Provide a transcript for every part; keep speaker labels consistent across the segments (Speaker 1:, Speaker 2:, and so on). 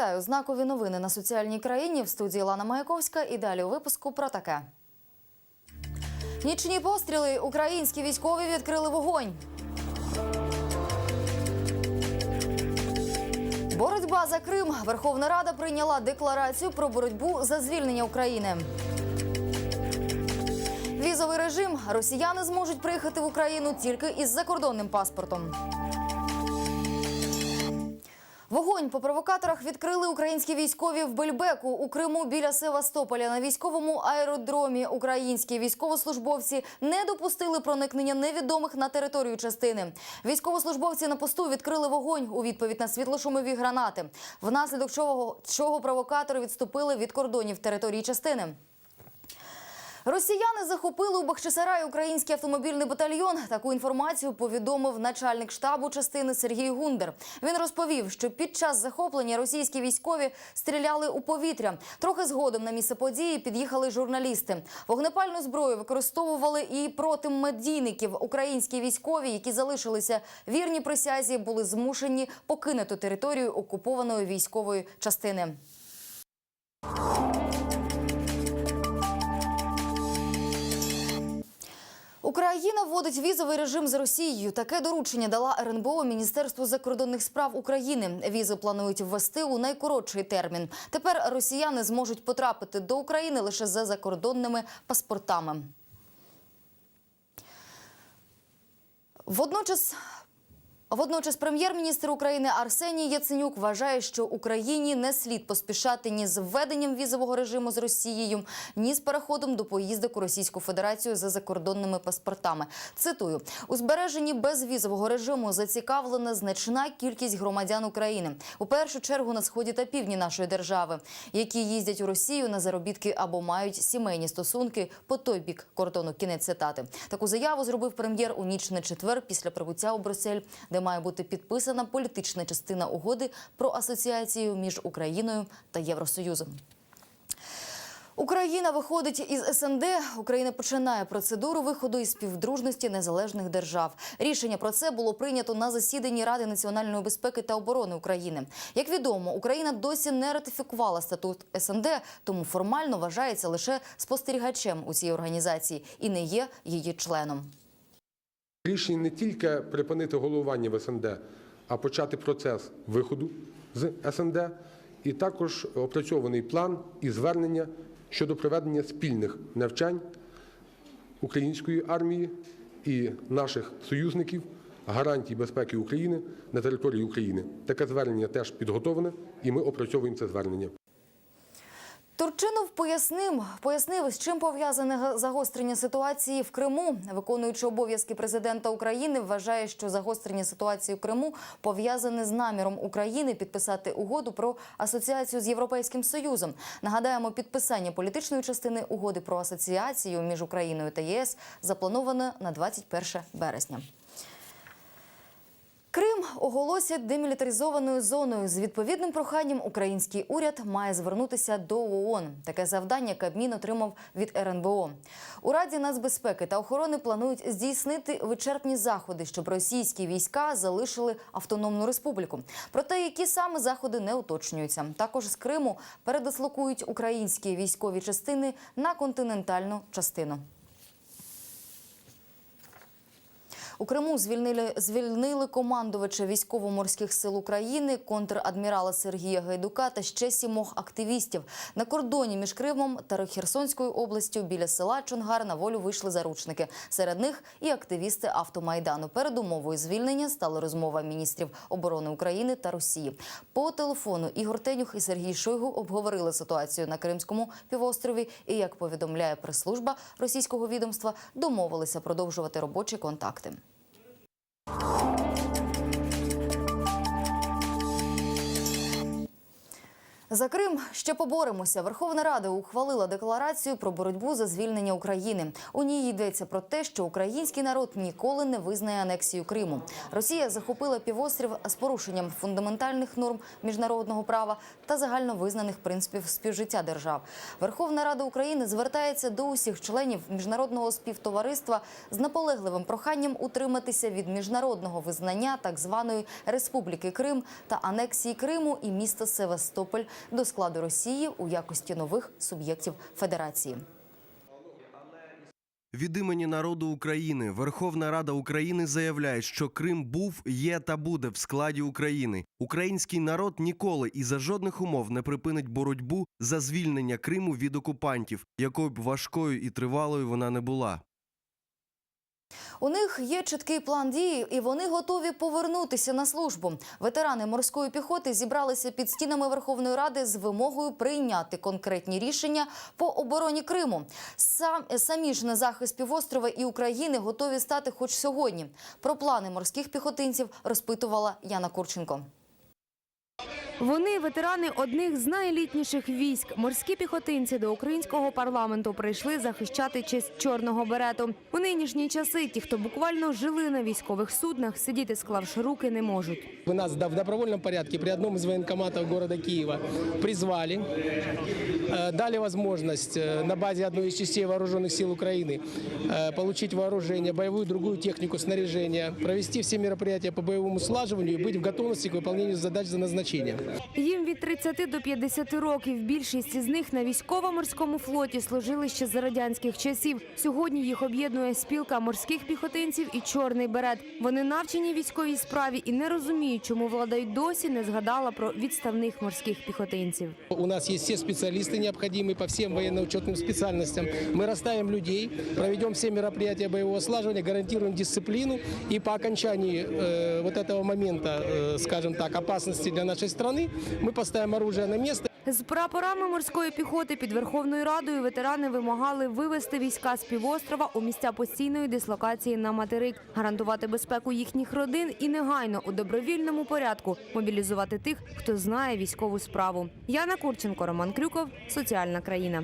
Speaker 1: Вітаю! Знакові новини на соціальній країні в студії Лана Маяковська. І далі у випуску про таке. Нічні постріли. Українські військові відкрили вогонь. Боротьба за Крим. Верховна Рада прийняла декларацію про боротьбу за звільнення України. Візовий режим. Росіяни зможуть приїхати в Україну тільки із закордонним паспортом. Вогонь по провокаторах відкрили українські військові в Бельбеку у Криму біля Севастополя. На військовому аеродромі українські військовослужбовці не допустили проникнення невідомих на територію частини. Військовослужбовці на посту відкрили вогонь у відповідь на світлошумові гранати. Внаслідок чого, чого провокатори відступили від кордонів території частини. Росіяни захопили у Бахчисараї український автомобільний батальйон. Таку інформацію повідомив начальник штабу частини Сергій Гундер. Він розповів, що під час захоплення російські військові стріляли у повітря. Трохи згодом на місце події під'їхали журналісти. Вогнепальну зброю використовували і проти медійників. Українські військові, які залишилися вірні присязі, були змушені покинути територію окупованої військової частини. Україна вводить візовий режим з Росією. Таке доручення дала РНБО Міністерству закордонних справ України. Візи планують ввести у найкоротший термін. Тепер росіяни зможуть потрапити до України лише за закордонними паспортами. Водночас. Водночас прем'єр-міністр України Арсеній Яценюк вважає, що Україні не слід поспішати ні з введенням візового режиму з Росією, ні з переходом до поїздок у Російську Федерацію за закордонними паспортами. Цитую у збереженні безвізового режиму зацікавлена значна кількість громадян України, у першу чергу на сході та півдні нашої держави, які їздять у Росію на заробітки або мають сімейні стосунки по той бік кордону. Кінець цитати. Таку заяву зробив прем'єр у ніч на четвер після прибуття у Брюссель, де має бути підписана політична частина угоди про асоціацію між Україною та Євросоюзом. Україна виходить із СНД. Україна починає процедуру виходу із співдружності незалежних держав. Рішення про це було прийнято на засіданні Ради національної безпеки та оборони України. Як відомо, Україна досі не ратифікувала статут СНД, тому формально вважається лише спостерігачем у цій організації і не є її членом.
Speaker 2: Рішення не тільки припинити головування в СНД, а почати процес виходу з СНД, і також опрацьований план і звернення щодо проведення спільних навчань української армії і наших союзників гарантій безпеки України на території України. Таке звернення теж підготовлене, і ми опрацьовуємо це звернення.
Speaker 1: Пояснив, пояснив, з чим пов'язане загострення ситуації в Криму. Виконуючи обов'язки президента України, вважає, що загострення ситуації в Криму пов'язане з наміром України підписати угоду про асоціацію з Європейським Союзом. Нагадаємо, підписання політичної частини угоди про асоціацію між Україною та ЄС заплановане на 21 березня. Крим оголосять демілітаризованою зоною. З відповідним проханням український уряд має звернутися до ООН. Таке завдання Кабмін отримав від РНБО. У Раді нацбезпеки та охорони планують здійснити вичерпні заходи, щоб російські війська залишили автономну республіку. Проте які саме заходи не уточнюються. Також з Криму передислокують українські військові частини на континентальну частину. У Криму звільнили звільнили командувача військово-морських сил України, контрадмірала Сергія Гайдука та ще сімох активістів. На кордоні між Кримом та Херсонською областю біля села Чонгар на волю вийшли заручники. Серед них і активісти автомайдану. Передумовою звільнення стала розмова міністрів оборони України та Росії. По телефону Ігор Тенюх і Сергій Шойгу обговорили ситуацію на Кримському півострові. І як повідомляє прес-служба російського відомства, домовилися продовжувати робочі контакти. you За Крим ще поборемося. Верховна Рада ухвалила декларацію про боротьбу за звільнення України. У ній йдеться про те, що український народ ніколи не визнає анексію Криму. Росія захопила півострів з порушенням фундаментальних норм міжнародного права та загальновизнаних принципів співжиття держав. Верховна Рада України звертається до усіх членів міжнародного співтовариства з наполегливим проханням утриматися від міжнародного визнання так званої Республіки Крим та анексії Криму і міста Севастополь до складу Росії у якості нових суб'єктів Федерації.
Speaker 3: Від імені народу України Верховна Рада України заявляє, що Крим був, є та буде в складі України. Український народ ніколи і за жодних умов не припинить боротьбу за звільнення Криму від окупантів, якою б важкою і тривалою вона не була.
Speaker 1: У них є чіткий план дії, і вони готові повернутися на службу. Ветерани морської піхоти зібралися під стінами Верховної Ради з вимогою прийняти конкретні рішення по обороні Криму. Сам самі ж на захист півострова і України готові стати хоч сьогодні. Про плани морських піхотинців розпитувала Яна Курченко.
Speaker 4: Вони ветерани одних з найелітніших військ. Морські піхотинці до українського парламенту прийшли захищати честь чорного берету. У нинішні часи ті, хто буквально жили на військових суднах, сидіти склавши руки не можуть.
Speaker 5: Вы нас да, в добровольном порядке при одном из военкоматов города Киева призвали, э, дали возможность э, на базе одной из частей вооруженных сил Украины э, получить вооружение, боевую другую технику, снаряжение, провести все мероприятия по боевому слаживанию и быть в готовности к выполнению задач за назначением.
Speaker 4: Їм від 30 до 50 років. Більшість із них на військово-морському флоті служили ще за радянських часів. Сьогодні їх об'єднує спілка морських піхотинців і чорний берет. Вони навчені військовій справі і не розуміють, чому влада й досі не згадала про відставних морських піхотинців.
Speaker 5: У нас есть все специалисты необходимые по всем военно-учетным специальностям. Мы расставим людей, проведем все мероприятия боевого слаживания, гарантируем дисциплину. И по окончании э, вот этого момента, э, скажем так, опасности для нашей страны, мы поставим оружие на место.
Speaker 4: З прапорами морської піхоти під Верховною Радою ветерани вимагали вивести війська з півострова у місця постійної дислокації на материк, гарантувати безпеку їхніх родин і негайно у добровільному порядку мобілізувати тих, хто знає військову справу. Яна Курченко, Роман Крюков, Соціальна країна.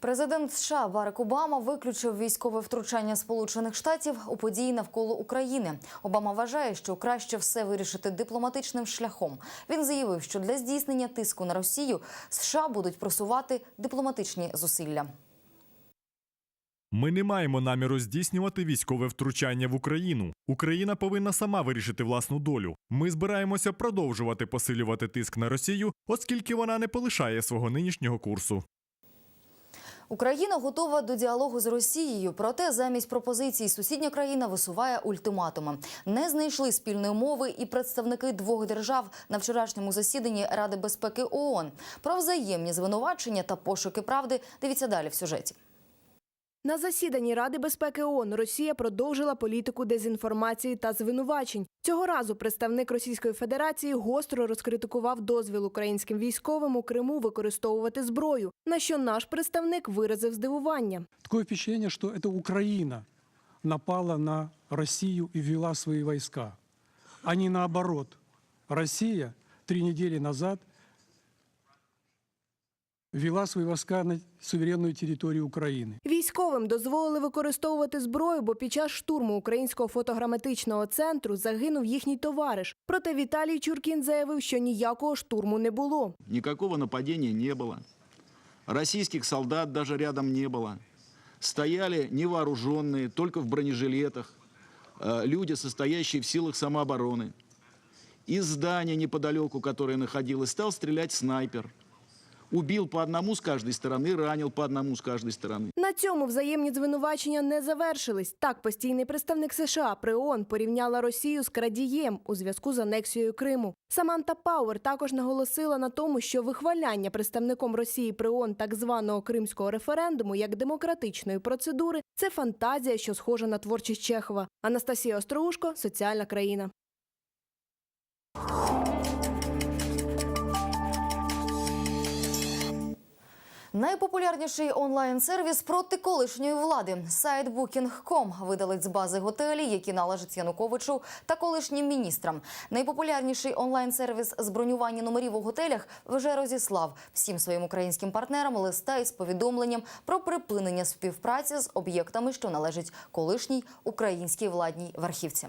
Speaker 1: Президент США Барак Обама виключив військове втручання Сполучених Штатів у події навколо України. Обама вважає, що краще все вирішити дипломатичним шляхом. Він заявив, що для здійснення тиску на Росію США будуть просувати дипломатичні зусилля.
Speaker 6: Ми не маємо наміру здійснювати військове втручання в Україну. Україна повинна сама вирішити власну долю. Ми збираємося продовжувати посилювати тиск на Росію, оскільки вона не полишає свого нинішнього курсу.
Speaker 1: Україна готова до діалогу з Росією, проте замість пропозицій сусідня країна висуває ультиматуми. Не знайшли спільної мови і представники двох держав на вчорашньому засіданні Ради безпеки ООН. Про взаємні звинувачення та пошуки правди дивіться далі в сюжеті.
Speaker 7: На засіданні Ради безпеки ООН Росія продовжила політику дезінформації та звинувачень. Цього разу представник Російської Федерації гостро розкритикував дозвіл українським військовим у Криму використовувати зброю, на що наш представник виразив здивування.
Speaker 8: Такое впечатление, что это Украина напала на Россию и ввела свои войска, а не наоборот. Россия три недели назад ввела свои войска на суверенную территорию Украины.
Speaker 7: Військовим дозволили використовувати зброю, бо під час штурму українського фотограметичного центру загинув їхній товариш. Проте Віталій Чуркін заявив, що ніякого штурму не було.
Speaker 9: Никакого нападения не было. Российских солдат даже рядом не было. Стояли невооруженные, только в бронежилетах, э, люди, состоящие в силах самообороны. Из здания неподалеку, которое находилось, стал стрелять снайпер. Убил по одному с каждой стороны, ранил по одному с каждой стороны.
Speaker 7: На цьому взаємні звинувачення не завершились. Так, постійний представник США при ООН порівняла Росію з крадієм у зв'язку з анексією Криму. Саманта Пауер також наголосила на тому, що вихваляння представником Росії при ООН так званого кримського референдуму як демократичної процедури це фантазія, що схожа на творчість Чехова. Анастасія Остроушко, соціальна країна.
Speaker 1: Найпопулярніший онлайн-сервіс проти колишньої влади. Сайт Booking.com видалить з бази готелі, які належать Януковичу та колишнім міністрам. Найпопулярніший онлайн-сервіс з бронювання номерів у готелях вже розіслав всім своїм українським партнерам листа із повідомленням про припинення співпраці з об'єктами, що належать колишній українській владній верхівці.